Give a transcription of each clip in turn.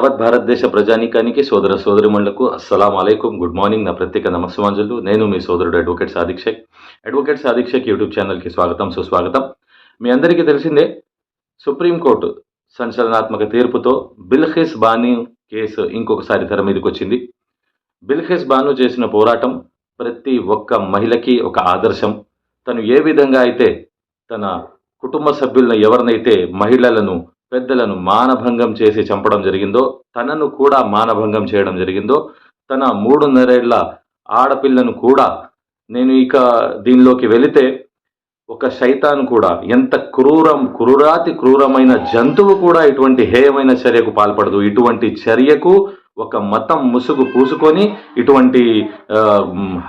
యావత్ భారతదేశ ప్రజానీకానికి సోదర సోదరిమణులకు అస్సలం అలైకుం. Good morning. నా ప్రత్యేక నమస్సుమాంజలు. నేను మీ సోదరుడు advocate Sadiq Shaik advocate Sadiq Shaik YouTube ఛానల్కి స్వాగతం సుస్వాగతం. మీ అందరికీ తెలిసిందే సుప్రీంకోర్టు సంచలనాత్మక తీర్పుతో బిల్హెస్ బానీ కేసు ఇంకొకసారి తెర మీదకి వచ్చింది బిల్హెస్ బాను చేసిన పోరాటం ప్రతి ఒక్క మహిళకి ఒక ఆదర్శం. తను ఏ విధంగా అయితే తన కుటుంబ సభ్యులను ఎవరినైతే మహిళలను పెద్దలను మానభంగం చేసి చంపడం జరిగిందో తనను కూడా మానభంగం చేయడం జరిగిందో తన మూడున్నరేళ్ళ ఆడపిల్లను కూడా నేను ఇక దీనిలోకి వెళితే ఒక శైతాన్ కూడా ఎంత క్రూరం క్రూరాతి క్రూరమైన జంతువు కూడా ఇటువంటి హేయమైన చర్యకు పాల్పడదు. ఇటువంటి చర్యకు ఒక మతం ముసుగు పూసుకొని ఇటువంటి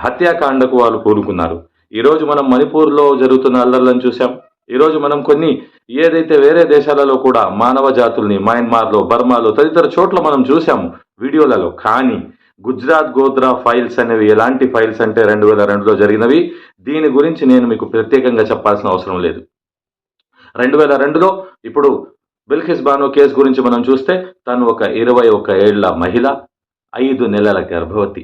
హత్యాకాండకు వాళ్ళు కూరుకున్నారు ఈరోజు మనం మణిపూర్లో జరుగుతున్న అల్లర్లను చూసాం ఈరోజు మనం కొన్ని ఏదైతే వేరే దేశాలలో కూడా మానవ జాతుల్ని మయన్మార్లో బర్మాలో తదితర చోట్ల మనం చూసాము వీడియోలలో. కానీ గుజరాత్ గోద్రా ఫైల్స్ అనేవి ఎలాంటి ఫైల్స్ అంటే రెండు వేల రెండులో జరిగినవి? దీని గురించి నేను మీకు ప్రత్యేకంగా చెప్పాల్సిన అవసరం లేదు. రెండు వేల రెండులో ఇప్పుడు బిల్కిస్ బానో కేసు గురించి మనం చూస్తే తను ఒక ఇరవై ఒక ఏళ్ళ మహిళ ఐదు నెలల గర్భవతి.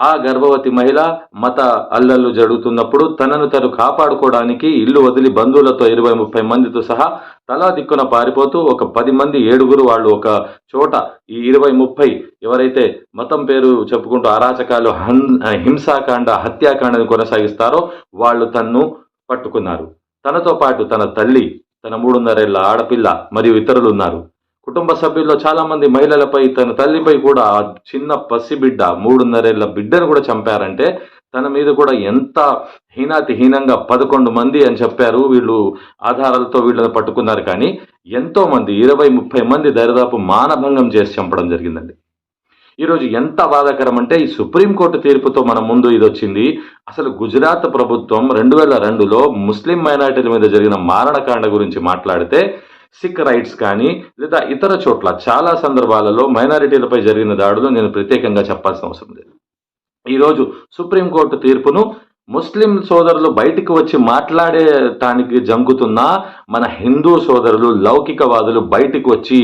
ఆ గర్భవతి మహిళ మత అల్లర్లు జరుగుతున్నప్పుడు తనను తను కాపాడుకోవడానికి ఇల్లు వదిలి బంధువులతో ఇరవై ముప్పై మందితో సహా తలా దిక్కున పారిపోతూ ఒక పది మంది ఏడుగురు వాళ్ళు ఒక చోట ఈ ఇరవై ముప్పై ఎవరైతే మతం పేరు చెప్పుకుంటూ అరాచకాలు హన్ హింసాకాండ హత్యాకాండను కొనసాగిస్తారో వాళ్ళు తన్ను పట్టుకున్నారు. తనతో పాటు తన తల్లి తన మూడున్నరేళ్ళ ఆడపిల్ల మరియు ఇతరులు ఉన్నారు కుటుంబ సభ్యుల్లో చాలా మంది మహిళలపై తన తల్లిపై కూడా చిన్న పసిబిడ్డ మూడున్నరేళ్ళ బిడ్డను కూడా చంపారంటే తన మీద కూడా ఎంత హీనాతి హీనంగా పదకొండు మంది అని చెప్పారు. వీళ్ళు ఆధారాలతో వీళ్ళని పట్టుకున్నారు. కానీ ఎంతో మంది ఇరవై ముప్పై మంది దరిదాపు మానభంగం చేసి చంపడం జరిగిందండి. ఈరోజు ఎంత బాధాకరం అంటే ఈ సుప్రీంకోర్టు తీర్పుతో మన ముందు ఇది వచ్చింది అసలు గుజరాత్ ప్రభుత్వం రెండు వేల రెండులో ముస్లిం మైనార్టీల మీద జరిగిన మారణకాండ గురించి మాట్లాడితే సిక్ రైట్స్ కానీ లేదా ఇతర చోట్ల చాలా సందర్భాలలో మైనారిటీలపై జరిగిన దాడులు నేను ప్రత్యేకంగా చెప్పాల్సిన అవసరం లేదు. ఈరోజు సుప్రీంకోర్టు తీర్పును ముస్లిం సోదరులు బయటికి వచ్చి మాట్లాడేటానికి జంకుతున్నా మన హిందూ సోదరులు లౌకికవాదులు బయటికి వచ్చి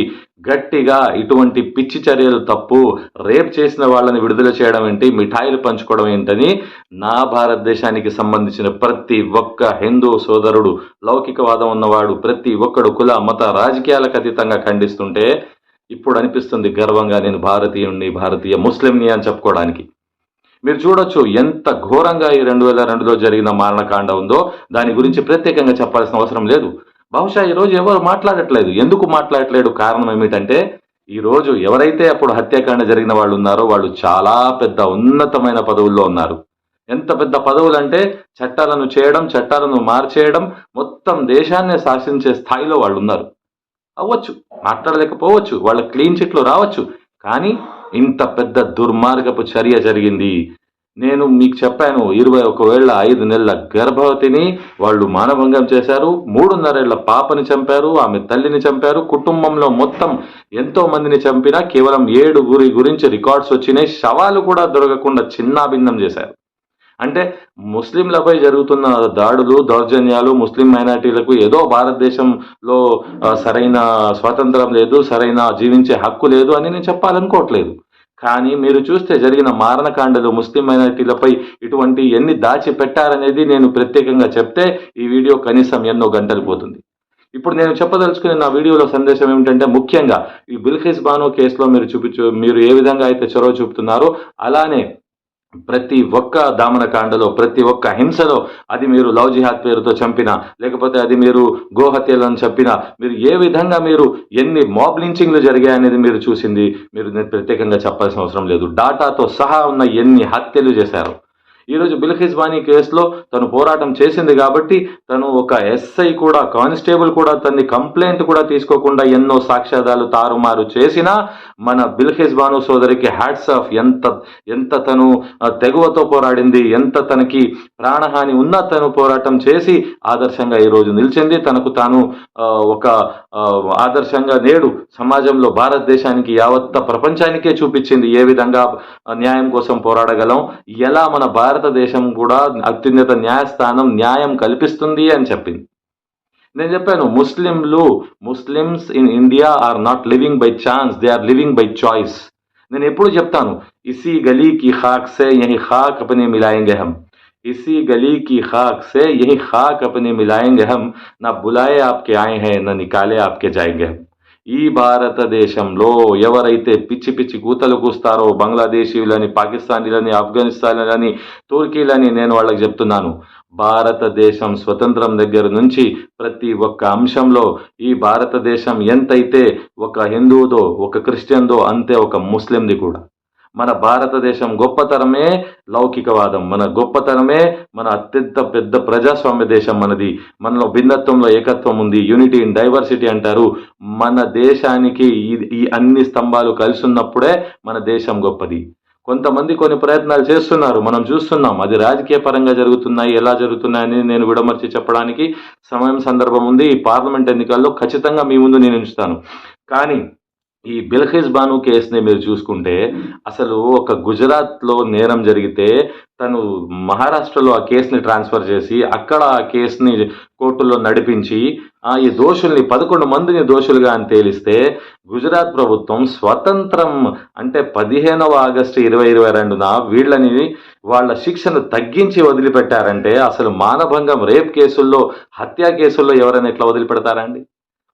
గట్టిగా ఇటువంటి పిచ్చి చర్యలు తప్పు రేప్ చేసిన వాళ్ళని విడుదల చేయడం ఏంటి మిఠాయిలు పంచుకోవడం ఏంటని నా భారతదేశానికి సంబంధించిన ప్రతి ఒక్క హిందూ సోదరుడు లౌకికవాదం ఉన్నవాడు ప్రతి ఒక్కడు కుల మత రాజకీయాలకు అతీతంగా ఖండిస్తుంటే ఇప్పుడు అనిపిస్తుంది గర్వంగా నేను భారతీయుణ్ణి భారతీయ ముస్లింని అని చెప్పుకోవడానికి. మీరు చూడొచ్చు ఎంత ఘోరంగా ఈ రెండు వేల రెండులో జరిగిన మారణకాండ ఉందో. దాని గురించి ప్రత్యేకంగా చెప్పాల్సిన అవసరం లేదు. బహుశా ఈరోజు ఎవరు మాట్లాడట్లేదు. ఎందుకు మాట్లాడట్లేదు కారణం ఏమిటంటే ఈరోజు ఎవరైతే అప్పుడు హత్యాకాండ జరిగిన వాళ్ళు ఉన్నారో వాళ్ళు చాలా పెద్ద ఉన్నతమైన పదవుల్లో ఉన్నారు. ఎంత పెద్ద పదవులు అంటే చట్టాలను చేయడం చట్టాలను మార్చేయడం మొత్తం దేశాన్ని శాసించే స్థాయిలో వాళ్ళు ఉన్నారు. అవ్వచ్చు. మాట్లాడలేకపోవచ్చు. వాళ్ళ క్లీన్ చిట్లు రావచ్చు. కానీ ఇంత పెద్ద దుర్మార్గపు చర్య జరిగింది. నేను మీకు చెప్పాను ఇరవై ఒకవేళ ఐదు నెలల గర్భవతిని వాళ్ళు మానభంగం చేశారు మూడున్నరేళ్ళ పాపని చంపారు ఆమె తల్లిని చంపారు కుటుంబంలో మొత్తం ఎంతో మందిని చంపినా కేవలం ఏడుగురి గురించి రికార్డ్స్ వచ్చినాయి శవాలు కూడా దొరకకుండా చిన్నాభిన్నం చేశారు. అంటే ముస్లింలపై జరుగుతున్న దాడులు దౌర్జన్యాలు ముస్లిం మైనార్టీలకు ఏదో భారతదేశంలో సరైన స్వాతంత్రం లేదు సరైన జీవించే హక్కు లేదు అని నేను చెప్పాలనుకోవట్లేదు. కానీ మీరు చూస్తే జరిగిన మారణకాండలు ముస్లిం మైనారిటీలపై ఇటువంటి ఎన్ని దాచి పెట్టారనేది నేను ప్రత్యేకంగా చెప్తే ఈ వీడియో కనీసం ఎన్నో గంటలు పోతుంది. ఇప్పుడు నేను చెప్పదలుచుకునే నా వీడియోలో సందేశం ఏమిటంటే ముఖ్యంగా ఈ బిల్ఖిస్ బాను కేసులో మీరు చూపించు మీరు ఏ విధంగా అయితే చొరవ చూపుతున్నారో అలానే ప్రతి ఒక్క దామనకాండలో ప్రతి ఒక్క హింసలో అది మీరు లవ్ జిహాద్ పేరుతో చంపినా లేకపోతే అది మీరు గోహత్యలను చంపినా మీరు ఏ విధంగా మీరు ఎన్ని మాబ్ లించింగ్లు జరిగాయనేది మీరు చూసింది మీరు నేను ప్రత్యేకంగా చెప్పాల్సిన అవసరం లేదు. డాటాతో సహా ఉన్న ఎన్ని హత్యలు చేశారు? ఈరోజు బిల్ఖిస్ బానీ కేసులో తను పోరాటం చేసింది కాబట్టి తను ఒక ఎస్ఐ కూడా కానిస్టేబుల్ కూడా తన్ని కంప్లైంట్ కూడా తీసుకోకుండా ఎన్నో సాక్ష్యాధాలు తారుమారు చేసినా మన బిల్ఖిస్ బాను సోదరికి హ్యాట్స్ ఆఫ్ ఎంత ఎంత తను తెగువతో పోరాడింది ఎంత తనకి ప్రాణహాని ఉన్నా తను పోరాటం చేసి ఆదర్శంగా ఈరోజు నిలిచింది. తనకు తాను ఒక ఆదర్శంగా నేడు సమాజంలో భారతదేశానికి యావత్త ప్రపంచానికే చూపించింది ఏ విధంగా న్యాయం కోసం పోరాడగలం ఎలా మన భారత भारत देश अत्युन्नत न्यायस्था न्याय कल a Muslim Muslims in India are not living by चा दे आर् लिविंग बै चाईस नेता इसी गली की खाक से यही खाक अपने मिलाएँगे हम इसी गली की खाक से यही खाक अपने मिलाएँगे हम ना बुलाए आपके आए हैं ना निकाले आपके जाएँगे हम ఈ భారతదేశంలో ఎవరైతే పిచ్చి పిచ్చి కూతలు కూస్తారో బంగ్లాదేశీయులని పాకిస్తానీలని ఆఫ్ఘనిస్తాన్లని తుర్కీలని నేను వాళ్ళకి చెప్తున్నాను. భారతదేశం స్వతంత్రం దగ్గర నుంచి ప్రతి ఒక్క అంశంలో ఈ భారతదేశం ఎంతైతే ఒక హిందువుదో ఒక క్రిస్టియన్దో అంతే ఒక ముస్లింది కూడా. మన భారతదేశం గొప్పతనమే లౌకికవాదం మన గొప్పతనమే మన అత్యంత పెద్ద ప్రజాస్వామ్య దేశం మనది. మనలో భిన్నత్వంలో ఏకత్వం ఉంది యూనిటీ ఇన్ డైవర్సిటీ అంటారు. మన దేశానికి ఈ- ఈ అన్ని స్తంభాలు కలిసి ఉన్నప్పుడే మన దేశం గొప్పది. కొంతమంది కొన్ని ప్రయత్నాలు చేస్తున్నారు మనం చూస్తున్నాం అది రాజకీయ పరంగా జరుగుతున్నాయి ఎలా జరుగుతున్నాయని నేను విడమర్చి చెప్పడానికి సమయం సందర్భం ఉంది. ఈ పార్లమెంట్ ఎన్నికల్లో ఖచ్చితంగా మీ ముందు నేను ఉంచుతాను. కానీ ఈ బిల్ఖిస్ బాను కేసుని మీరు చూసుకుంటే అసలు ఒక గుజరాత్లో నేరం జరిగితే తను మహారాష్ట్రలో ఆ కేసుని ట్రాన్స్ఫర్ చేసి అక్కడ ఆ కేసుని కోర్టులో నడిపించి ఆ ఈ దోషుల్ని పదకొండు మందిని దోషులుగా అని తేలిస్తే గుజరాత్ ప్రభుత్వం స్వతంత్రం అంటే పదిహేనవ ఆగస్టు ఇరవై ఇరవై రెండున వీళ్ళని వాళ్ళ శిక్షను తగ్గించి వదిలిపెట్టారంటే అసలు మానభంగం రేప్ కేసుల్లో హత్య కేసుల్లో ఎవరైనా ఇట్లా వదిలిపెడతారండి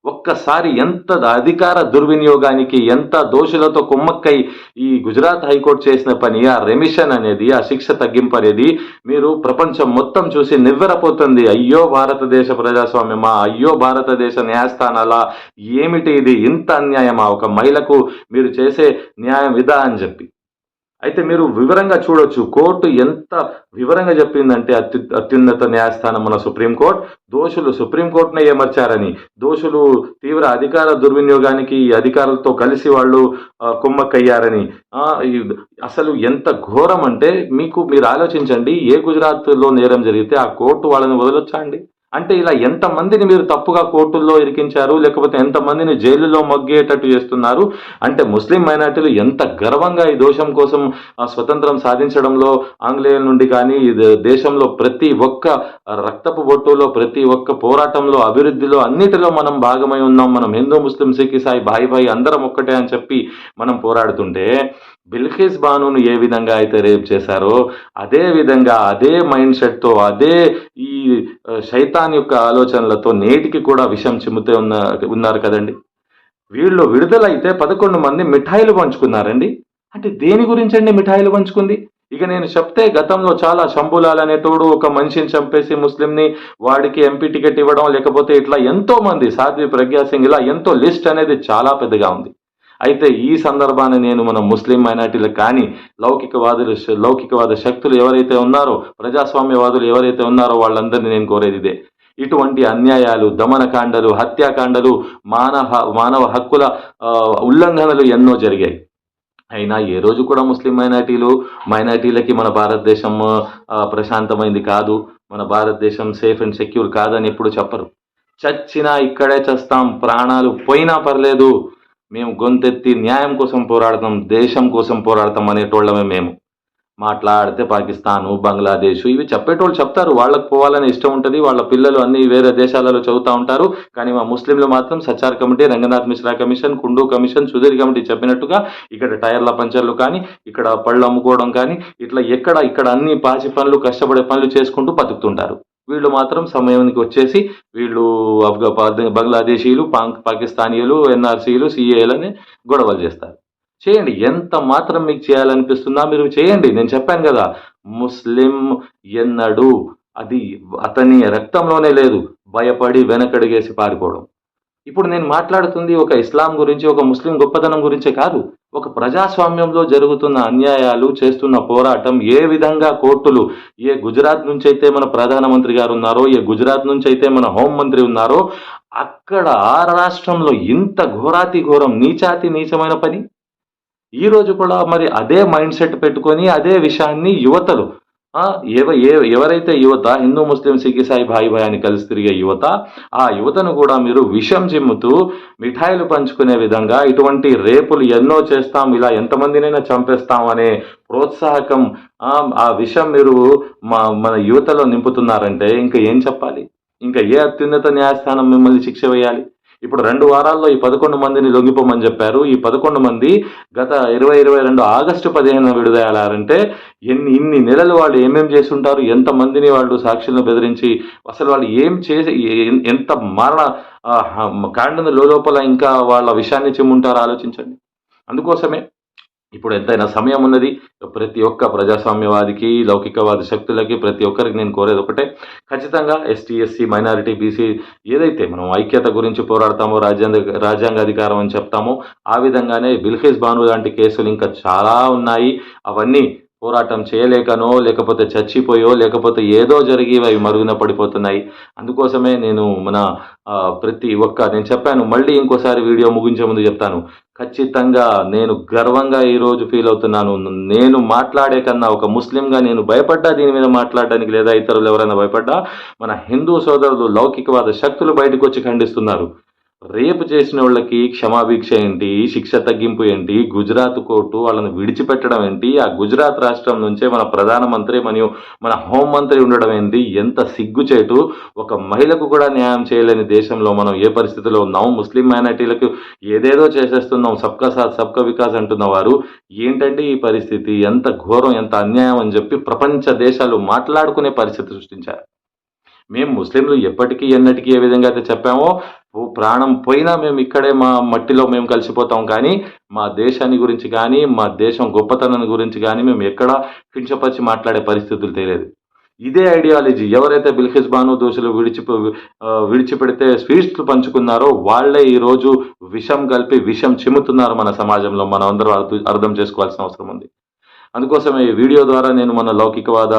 ఒక్కసారి ఎంత అధికార దుర్వినియోగానికి ఎంత దోషులతో కుమ్మక్కై ఈ గుజరాత్ హైకోర్టు చేసిన పని ఆ రెమిషన్ అనేది ఆ శిక్ష తగ్గింపు అనేది మీరు ప్రపంచం మొత్తం చూసి నివ్వెరపోతుంది. అయ్యో భారతదేశ ప్రజాస్వామ్యమా? అయ్యో భారతదేశ న్యాయస్థానాల? ఏమిటి ఇది? ఇంత అన్యాయమా? ఒక మహిళకు మీరు చేసే న్యాయం ఇదా అని చెప్పి. అయితే మీరు వివరంగా చూడొచ్చు కోర్టు ఎంత వివరంగా చెప్పిందంటే అత్యు అత్యున్నత న్యాయస్థానం మన సుప్రీంకోర్టు దోషులు సుప్రీంకోర్టునే ఏమర్చారని. దోషులు తీవ్ర అధికార దుర్వినియోగానికి అధికారులతో కలిసి వాళ్ళు కుమ్మక్కయ్యారని. అసలు ఎంత ఘోరం అంటే మీకు మీరు ఆలోచించండి ఏ గుజరాత్లో నేరం జరిగితే ఆ కోర్టు వాళ్ళని వదలొచ్చా అండి? అంటే ఇలా ఎంతమందిని మీరు తప్పుగా కోర్టుల్లో ఇరికించారు లేకపోతే ఎంతమందిని జైలులో మగ్గేటట్టు చేస్తున్నారు? అంటే ముస్లిం మైనార్టీలు ఎంత గర్వంగా ఈ దోషం కోసం స్వతంత్రం సాధించడంలో ఆంగ్లేయుల నుండి కానీ ఇది దేశంలో ప్రతి ఒక్క రక్తపు బొట్టులో ప్రతి ఒక్క పోరాటంలో అభివృద్ధిలో అన్నిటిలో మనం భాగమై ఉన్నాం. మనం హిందూ ముస్లిం సిక్ ఇసాయి భాయి భాయి అందరం ఒక్కటే అని చెప్పి మనం పోరాడుతుంటే బిల్కిస్ బానును ఏ విధంగా అయితే రేప్ చేశారో అదే విధంగా అదే మైండ్ సెట్తో అదే ఈ శైతాన్ యొక్క ఆలోచనలతో నేటికి కూడా విషం చిమ్ముతే ఉన్న ఉన్నారు కదండి. వీళ్ళు విడుదలైతే పదకొండు మంది మిఠాయిలు పంచుకున్నారండి. అంటే దేని గురించి అండి మిఠాయిలు పంచుకుంది? ఇక నేను చెప్తే గతంలో చాలా శంభులాల్ అనేటోడు ఒక మనిషిని చంపేసి ముస్లింని వాడికి ఎంపీ టికెట్ ఇవ్వడం లేకపోతే ఇట్లా ఎంతో మంది సాధ్వి ప్రజ్ఞా సింగ్ ఇలా ఎంతో లిస్ట్ అనేది చాలా పెద్దగా ఉంది. అయితే ఈ సందర్భాన్ని నేను మన ముస్లిం మైనార్టీలు కానీ లౌకికవాదులు లౌకికవాద శక్తులు ఎవరైతే ఉన్నారో ప్రజాస్వామ్యవాదులు ఎవరైతే ఉన్నారో వాళ్ళందరినీ నేను కోరేది ఇదే. ఇటువంటి అన్యాయాలు దమనకాండలు హత్యాకాండలు మానవ మానవ హక్కుల ఉల్లంఘనలు ఎన్నో జరిగాయి. అయినా ఏ రోజు కూడా ముస్లిం మైనార్టీలు మైనార్టీలకి మన భారతదేశం ప్రశాంతమైంది కాదు. మన భారతదేశం సేఫ్ అండ్ సెక్యూర్ కాదని ఎప్పుడు చెప్పరు. చచ్చినా ఇక్కడే చస్తాం ప్రాణాలు పోయినా పర్లేదు. మేము గొంతెత్తి న్యాయం కోసం పోరాడతాం దేశం కోసం పోరాడతాం అనేటోళ్ళమే మేము. మాట్లాడితే పాకిస్తాను బంగ్లాదేశ్ ఇవి చెప్పేటోళ్ళు చెప్తారు. వాళ్ళకి పోవాలని ఇష్టం ఉంటుంది. వాళ్ళ పిల్లలు అన్ని వేరే దేశాలలో చదువుతూ ఉంటారు. కానీ మా ముస్లింలు మాత్రం Sachar committee Ranganath Mishra commission Kundu commission Sudhir committee చెప్పినట్టుగా ఇక్కడ టైర్ల పంచర్లు కానీ ఇక్కడ పళ్ళు అమ్ముకోవడం కానీ ఇట్లా ఎక్కడ ఇక్కడ అన్ని పాచి పనులు కష్టపడే పనులు చేసుకుంటూ బతుకుతుంటారు. వీళ్ళు మాత్రం సమయానికి వచ్చేసి వీళ్ళు అఫ్గా బంగ్లాదేశీయులు పాక్ పాకిస్తానీయులు ఎన్ఆర్సీలు సిఏలని గొడవలు చేస్తారు. చేయండి. ఎంత మాత్రం మీకు చేయాలనిపిస్తుందా మీరు చేయండి. నేను చెప్పాను కదా ముస్లిం ఎన్నడు అది అతని రక్తంలోనే లేదు. భయపడి వెనకడిగేసి పారిపోవడం. ఇప్పుడు నేను మాట్లాడుతుంది ఒక ఇస్లాం గురించి ఒక ముస్లిం గొప్పతనం గురించే కాదు. ఒక ప్రజాస్వామ్యంలో జరుగుతున్న అన్యాయాలు చేస్తున్న పోరాటం ఏ విధంగా కోర్టులు ఏ గుజరాత్ నుంచి అయితే మన ప్రధానమంత్రి గారు ఉన్నారో ఏ గుజరాత్ నుంచి అయితే మన హోంమంత్రి ఉన్నారో అక్కడ ఆ రాష్ట్రంలో ఇంత ఘోరాతి ఘోరం నీచాతి నీచమైన పని? ఈరోజు కూడా మరి అదే మైండ్ సెట్ పెట్టుకొని అదే విషయాన్ని యువతలు ఎవ ఏ- ఎవరైతే యువత హిందూ ముస్లిం సిక్ సాయి భాయి భాయి అని కలిసి తిరిగే యువత ఆ యువతను కూడా మీరు విషం చిమ్ముతూ మిఠాయిలు పంచుకునే విధంగా ఇటువంటి రేపులు ఎన్నో చేస్తాం ఇలా ఎంతమందినైనా చంపేస్తాం అనే ప్రోత్సాహకం ఆ, ఆ విషం మీరు మా మన యువతలో నింపుతున్నారంటే ఇంకా ఏం చెప్పాలి? ఇంకా ఏ అత్యున్నత న్యాయస్థానం మిమ్మల్ని శిక్ష వేయాలి? ఇప్పుడు రెండు వారాల్లో ఈ పదకొండు మందిని లొంగిపోమని చెప్పారు. ఈ పదకొండు మంది గత ఇరవై ఇరవై రెండు ఆగస్టు పదిహేను విడుదలయ్యారంటే ఎన్ని ఇన్ని నెలలు వాళ్ళు ఏమేం చేసి ఉంటారు ఎంత మందిని వాళ్ళు సాక్షులను బెదిరించి అసలు వాళ్ళు ఏం చేసి ఎంత మరణ కాండంలో లోపల ఇంకా వాళ్ళ విషయాన్ని చిమ్ముంటారో? ఆలోచించండి. అందుకోసమే ఇప్పుడు ఎంతైనా సమయం ఉన్నది. ప్రతి ఒక్క ప్రజాస్వామ్యవాదికి లౌకికవాది శక్తులకి ప్రతి ఒక్కరికి నేను కోరేది ఒకటే. ఖచ్చితంగా ఎస్టీ ఎస్సీ మైనారిటీ బీసీ ఏదైతే మనం ఐక్యత గురించి పోరాడతామో రాజ్యాంగ రాజ్యాంగ అధికారం అని చెప్తామో ఆ విధంగానే బిల్హేజ్ బాను లాంటి కేసులు ఇంకా చాలా ఉన్నాయి. అవన్నీ పోరాటం చేయలేకనో లేకపోతే చచ్చిపోయో లేకపోతే ఏదో జరిగి అవి మరుగున పడిపోతున్నాయి. అందుకోసమే నేను మన ప్రతి ఒక్క నేను చెప్పాను మళ్ళీ ఇంకోసారి వీడియో ముగించే ముందు చెప్తాను. ఖచ్చితంగా నేను గర్వంగా ఈరోజు ఫీల్ అవుతున్నాను. నేను మాట్లాడే కన్నా ఒక ముస్లింగా నేను భయపడ్డా దీని మీద మాట్లాడడానికి లేదా ఇతరులు ఎవరైనా భయపడ్డా మన హిందూ సోదరులు లౌకికవాద శక్తులు బయటకు వచ్చి ఖండిస్తున్నారు. రేపు చేసిన వాళ్ళకి క్షమాభిక్ష ఏంటి? శిక్ష తగ్గింపు ఏంటి? గుజరాత్ కోర్టు వాళ్ళని విడిచిపెట్టడం ఏంటి? ఆ గుజరాత్ రాష్ట్రం నుంచే మన ప్రధానమంత్రి మరియు మన హోంమంత్రి ఉండడం ఏంటి? ఎంత సిగ్గుచేటు. ఒక మహిళకు కూడా న్యాయం చేయలేని దేశంలో మనం ఏ పరిస్థితిలో ఉన్నాం? ముస్లిం మైనార్టీలకు ఏదేదో చేసేస్తున్నాం. సబ్కా సాత్ సబ్కా వికాస్ అంటున్న వారు. ఏంటంటే ఈ పరిస్థితి? ఎంత ఘోరం ఎంత అన్యాయం అని చెప్పి ప్రపంచ దేశాలు మాట్లాడుకునే పరిస్థితి సృష్టించారు. మేము ముస్లింలు ఎప్పటికీ ఎన్నటికీ ఏ విధంగా అయితే చెప్పామో ప్రాణం పోయినా మేము ఇక్కడే మా మట్టిలో మేము కలిసిపోతాం. కానీ మా దేశాన్ని గురించి కానీ మా దేశం గొప్పతనాన్ని గురించి కానీ మేము ఎక్కడా కించపరిచి మాట్లాడే పరిస్థితులు తెలియదు ఇదే ఐడియాలజీ ఎవరైతే బిల్ఖిస్ బాను దోషులు విడిచి విడిచిపెడితే స్వీట్స్లు పంచుకున్నారో వాళ్ళే ఈరోజు విషం కలిపి విషం చిమ్ముతున్నారు మన సమాజంలో. మనం అందరూ అర్థం చేసుకోవాల్సిన అవసరం ఉంది. అందుకోసమే ఈ వీడియో ద్వారా నేను మన లౌకికవాద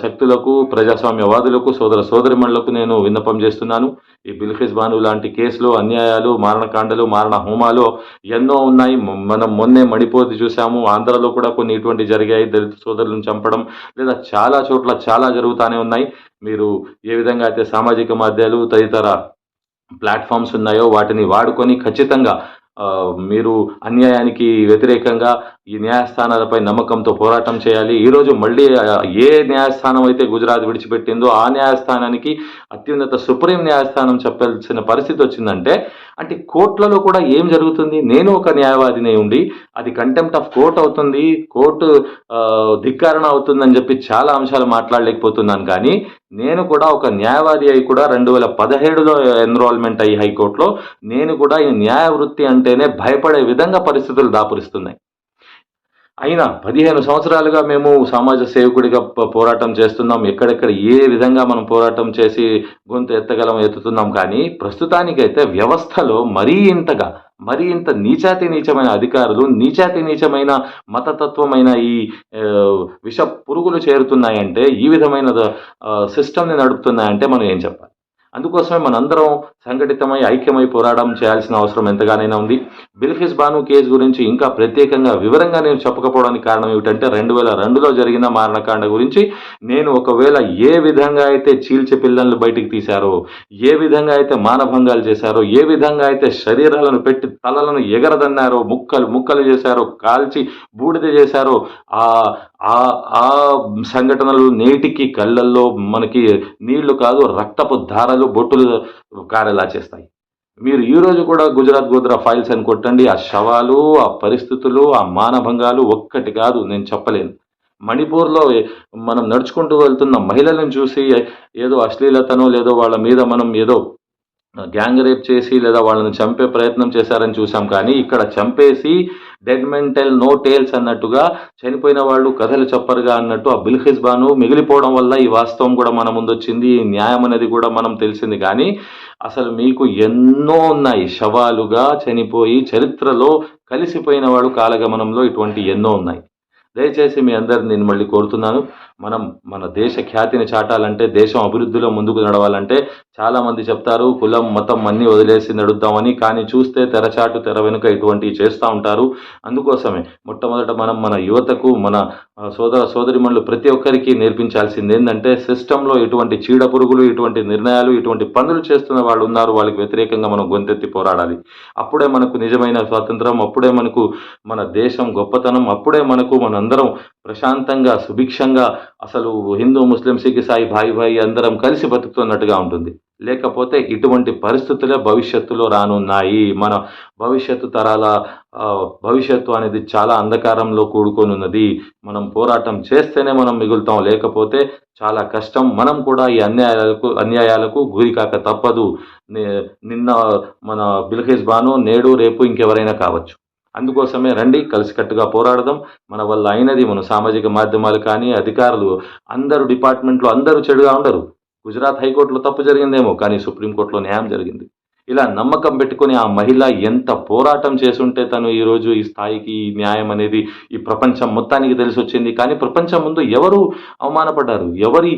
శక్తులకు ప్రజాస్వామ్యవాదులకు సోదర సోదరిమణులకు నేను విన్నపం చేస్తున్నాను. ఈ బిల్ఫిస్ బాను లాంటి కేసులు అన్యాయాలు మారణకాండలు మారణ హోమాలు ఎన్నో ఉన్నాయి. మనం మొన్నే మణిపోతి చూసాము ఆంధ్రలో కూడా కొన్ని ఇటువంటి జరిగాయి. దళిత సోదరులను చంపడం లేదా చాలా చోట్ల చాలా జరుగుతూనే ఉన్నాయి. మీరు ఏ విధంగా అయితే సామాజిక మాధ్యాలు తదితర ప్లాట్ఫామ్స్ ఉన్నాయో వాటిని వాడుకొని ఖచ్చితంగా మీరు అన్యాయానికి వ్యతిరేకంగా ఈ న్యాయస్థానాలపై నమ్మకంతో పోరాటం చేయాలి. ఈరోజు మళ్ళీ ఏ న్యాయస్థానం అయితే గుజరాత్ విడిచిపెట్టిందో ఆ న్యాయస్థానానికి అత్యున్నత సుప్రీం న్యాయస్థానం చెప్పాల్సిన పరిస్థితి వచ్చిందంటే అంటే కోర్టులలో కూడా ఏం జరుగుతుంది? నేను ఒక న్యాయవాదిని ఉండి అది కంటెంప్ట్ ఆఫ్ కోర్ట్ అవుతుంది కోర్టు ధిక్కారణ అవుతుందని చెప్పి చాలా అంశాలు మాట్లాడలేకపోతున్నాను. కానీ నేను కూడా ఒక న్యాయవాది అయి కూడా రెండు వేల పదిహేడులో ఎన్రోల్మెంట్ అయ్యి హైకోర్టులో నేను కూడా ఈ న్యాయ వృత్తి అంటేనే భయపడే విధంగా పరిస్థితులు దాపురిస్తున్నాయి. అయినా పదిహేను సంవత్సరాలుగా మేము సమాజ సేవకుడిగా పోరాటం చేస్తున్నాం. ఎక్కడెక్కడ ఏ విధంగా మనం పోరాటం చేసి గొంతు ఎత్తగలం ఎత్తుతున్నాం కానీ ప్రస్తుతానికైతే వ్యవస్థలో మరీ ఇంతగా మరీ ఇంత నీచాతి నీచమైన అధికారులు నీచాతి నీచమైన మతతత్వమైన ఈ విష పురుగులు చేరుతున్నాయంటే ఈ విధమైన సిస్టమ్ని నడుపుతున్నాయంటే మనం ఏం చెప్పాలి? అందుకోసమే మనందరం సంఘటితమై ఐక్యమై పోరాటం చేయాల్సిన అవసరం ఎంతగానైనా ఉంది. బిల్ఫిస్ బాను కేసు గురించి ఇంకా ప్రత్యేకంగా వివరంగా నేను చెప్పకపోవడానికి కారణం ఏమిటంటే రెండు వేల రెండులో జరిగిన మారణకాండ గురించి నేను ఒకవేళ ఏ విధంగా అయితే చీల్చి పిల్లలను బయటికి తీశారో ఏ విధంగా అయితే మానభంగాలు చేశారో ఏ విధంగా అయితే శరీరాలను పెట్టి తలలను ఎగరదన్నారో ముక్కలు ముక్కలు చేశారో కాల్చి బూడిద చేశారో ఆ ఆ ఆ సంఘటనలు నేటికి కళ్ళల్లో మనకి నీళ్ళు కాదు రక్తపు ధారలు బొట్టులు కారేలా చేస్తాయి. మీరు ఈ రోజు కూడా గుజరాత్ గోద్రా ఫైల్స్ అని కొట్టండి. ఆ శవాలు ఆ పరిస్థితులు ఆ మానభంగాలు ఒక్కటి కాదు నేను చెప్పలేను. మణిపూర్లో మనం నడుచుకుంటూ వెళ్తున్న మహిళలను చూసి ఏదో అశ్లీలతనో లేదో వాళ్ళ మీద మనం ఏదో గ్యాంగ్ రేప్ చేసి లేదా వాళ్ళని చంపే ప్రయత్నం చేశారని చూసాం. కానీ ఇక్కడ చంపేసి డెడ్ మెంటల్ నో టేల్స్ అన్నట్టుగా చనిపోయిన వాళ్ళు కథలు చెప్పరుగా అన్నట్టు ఆ బిల్ఖిస్ బాను మిగిలిపోవడం వల్ల ఈ వాస్తవం కూడా మన ముందు వచ్చింది ఈ న్యాయం అనేది కూడా మనం తెలిసింది. కానీ అసలు మీకు ఎన్నో ఉన్నాయి. శవాలుగా చనిపోయి చరిత్రలో కలిసిపోయిన వాడు కాలగమనంలో ఇటువంటి ఎన్నో ఉన్నాయి. దయచేసి మీ అందరిని నేను మళ్ళీ కోరుతున్నాను. మనం మన దేశ ఖ్యాతిని చాటాలంటే దేశం అభివృద్ధిలో ముందుకు నడవాలంటే చాలామంది చెప్తారు కులం మతం అన్నీ వదిలేసి నడుద్దామని కానీ చూస్తే తెరచాటు తెర వెనుక ఇటువంటివి చేస్తూ ఉంటారు. అందుకోసమే మొట్టమొదట మనం మన యువతకు మన సోదర సోదరిమణులు ప్రతి ఒక్కరికి నేర్పించాల్సింది ఏంటంటే సిస్టంలో ఇటువంటి చీడ పురుగులు ఇటువంటి నిర్ణయాలు ఇటువంటి పనులు చేస్తున్న వాళ్ళు ఉన్నారు వాళ్ళకి వ్యతిరేకంగా మనం గొంతెత్తి పోరాడాలి. అప్పుడే మనకు నిజమైన స్వాతంత్రం అప్పుడే మనకు మన దేశం గొప్పతనం అప్పుడే మనకు మన అందరం ప్రశాంతంగా సుభిక్షంగా అసలు హిందూ ముస్లిం సిక్ సాయి భాయి భాయి అందరం కలిసి బతుకుతున్నట్టుగా ఉంటుంది. లేకపోతే ఇటువంటి పరిస్థితులే భవిష్యత్తులో రానున్నాయి. మన భవిష్యత్తు తరాల భవిష్యత్తు అనేది చాలా అంధకారంలో కూడుకొని ఉన్నది మనం పోరాటం చేస్తేనే మనం మిగులుతాం. లేకపోతే చాలా కష్టం. మనం కూడా ఈ అన్యాయాలకు అన్యాయాలకు గురి కాక తప్పదు. నిన్న మన బిల్హేజ్ బాను నేడు రేపు ఇంకెవరైనా కావచ్చు. అందుకోసమే రండి కలిసికట్టుగా పోరాడదాం. మన వల్ల అయినది మన సామాజిక మాధ్యమాలు కానీ అధికారులు అందరూ డిపార్ట్మెంట్లో అందరూ చెడుగా ఉండరు. గుజరాత్ హైకోర్టులో తప్పు జరిగిందేమో కానీ సుప్రీంకోర్టులో న్యాయం జరిగింది. ఇలా నమ్మకం పెట్టుకుని ఆ మహిళ ఎంత పోరాటం చేసుంటే తను ఈరోజు ఈ స్థాయికి ఈ న్యాయం అనేది ఈ ప్రపంచం మొత్తానికి తెలిసి వచ్చింది కానీ ప్రపంచం ముందు ఎవరు అవమానపడ్డారు? ఎవరి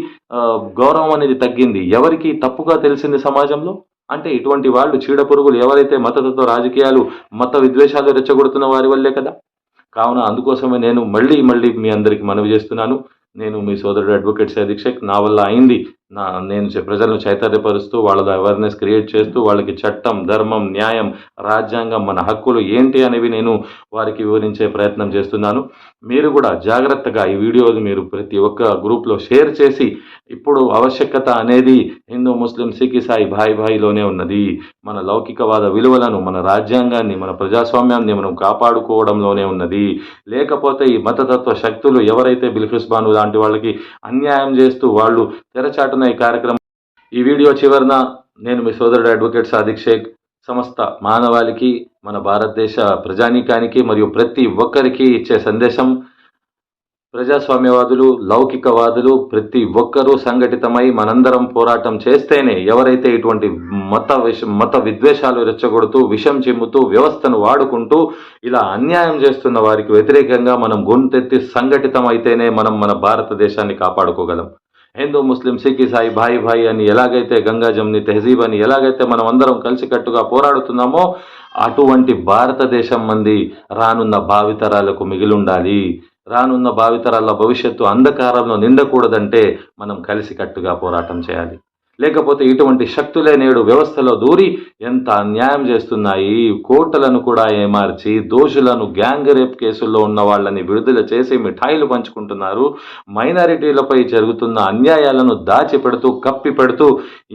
గౌరవం అనేది తగ్గింది? ఎవరికి తప్పుగా తెలిసింది సమాజంలో? అంటే ఇటువంటి వాళ్ళు చీడ పురుగులు ఎవరైతే మతతత్వ రాజకీయాలు మత విద్వేషాలు రెచ్చగొడుతున్న వారి వల్లే కదా? కావున అందుకోసమే నేను మళ్ళీ మళ్ళీ మీ అందరికీ మనవి చేస్తున్నాను. నేను మీ సోదరుడు అడ్వకేట్ దీక్షక్ నా వల్ల అయింది నా నేను చే- ప్రజలను చైతన్యపరుస్తూ వాళ్ళ అవేర్నెస్ క్రియేట్ చేస్తూ వాళ్ళకి చట్టం ధర్మం న్యాయం రాజ్యాంగం మన హక్కులు ఏంటి అనేవి నేను వారికి వివరించే ప్రయత్నం చేస్తున్నాను. మీరు కూడా జాగ్రత్తగా ఈ వీడియోలు మీరు ప్రతి ఒక్క గ్రూప్లో షేర్ చేసి ఇప్పుడు ఆవశ్యకత అనేది హిందూ ముస్లిం సిక్ సాయి భాయ్ భాయిలోనే ఉన్నది. మన లౌకికవాద విలువలను మన రాజ్యాంగాన్ని మన ప్రజాస్వామ్యాన్ని మనం కాపాడుకోవడంలోనే ఉన్నది. లేకపోతే ఈ మతతత్వ శక్తులు ఎవరైతే బిల్ఫిస్ బాను లాంటి వాళ్ళకి అన్యాయం చేస్తూ వాళ్ళు తెరచాటున ఈ కార్యక్రమం ఈ వీడియో చివరన నేను మీ సోదరుడు అడ్వకేట్ సాదిక్ షేక్. సమస్త మానవాళికి మన భారతదేశ ప్రజానీకానికి మరియు ప్రతి ఒక్కరికి ఇచ్చే సందేశం. ప్రజాస్వామ్యవాదులు లౌకికవాదులు ప్రతి ఒక్కరూ సంఘటితమై మనందరం పోరాటం చేస్తేనే ఎవరైతే ఇటువంటి మత విష మత విద్వేషాలు రెచ్చగొడుతూ విషం చిమ్ముతూ వ్యవస్థను వాడుకుంటూ ఇలా అన్యాయం చేస్తున్న వారికి వ్యతిరేకంగా మనం గొంతెత్తి సంఘటితం అయితేనే మనం మన భారతదేశాన్ని కాపాడుకోగలం. హిందూ ముస్లిం సిక్ ఇసాయి భాయి భాయి అని ఎలాగైతే గంగా జమ్ని తెహజీబ్ అని ఎలాగైతే మనం అందరం కలిసికట్టుగా పోరాడుతున్నామో అటువంటి భారతదేశం మంది రానున్న భావితరాలకు మిగిలుండాలి. రానున్న భావితరాల భవిష్యత్తు అంధకారంలో నిండకూడదంటే మనం కలిసికట్టుగా పోరాటం చేయాలి. లేకపోతే ఇటువంటి శక్తులే నేడు వ్యవస్థలో దూరి ఎంత అన్యాయం చేస్తున్నాయి? కోర్టులను కూడా ఏమార్చి దోషులను గ్యాంగ్ రేప్ కేసుల్లో ఉన్న వాళ్ళని విడుదల చేసి మిఠాయిలు పంచుకుంటున్నారు. మైనారిటీలపై జరుగుతున్న అన్యాయాలను దాచి పెడుతూ కప్పి పెడుతూ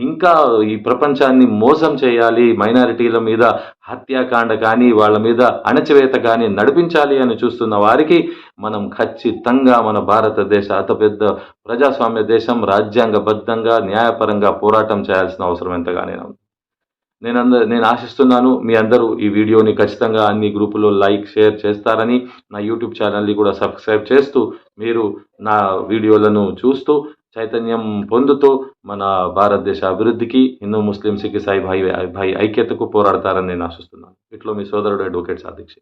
ఇంకా ఈ ప్రపంచాన్ని మోసం చేయాలి. మైనారిటీల మీద హత్యాకాండ కానీ వాళ్ళ మీద అణచివేత కానీ నడిపించాలి అని చూస్తున్న వారికి మనం ఖచ్చితంగా మన భారతదేశ అతిపెద్ద ప్రజాస్వామ్య దేశం రాజ్యాంగబద్ధంగా న్యాయపరంగా పోరాటం చేయాల్సిన అవసరం ఎంతగానే ఉంది. నేను అంద నేను ఆశిస్తున్నాను మీ అందరూ ఈ వీడియోని ఖచ్చితంగా అన్ని గ్రూపుల్లో లైక్ షేర్ చేస్తారని నా యూట్యూబ్ ఛానల్ని కూడా సబ్స్క్రైబ్ చేస్తూ మీరు నా వీడియోలను చూస్తూ చైతన్యం పొందుతూ మన భారతదేశ అభివృద్ధికి హిందూ ముస్లిం సిక్ సాయి భాయి భాయి ఐక్యతకు పోరాడతారని నేను ఆశిస్తున్నాను. ఇట్లో మీ సోదరుడు అడ్వకేట్ సాధిక్షి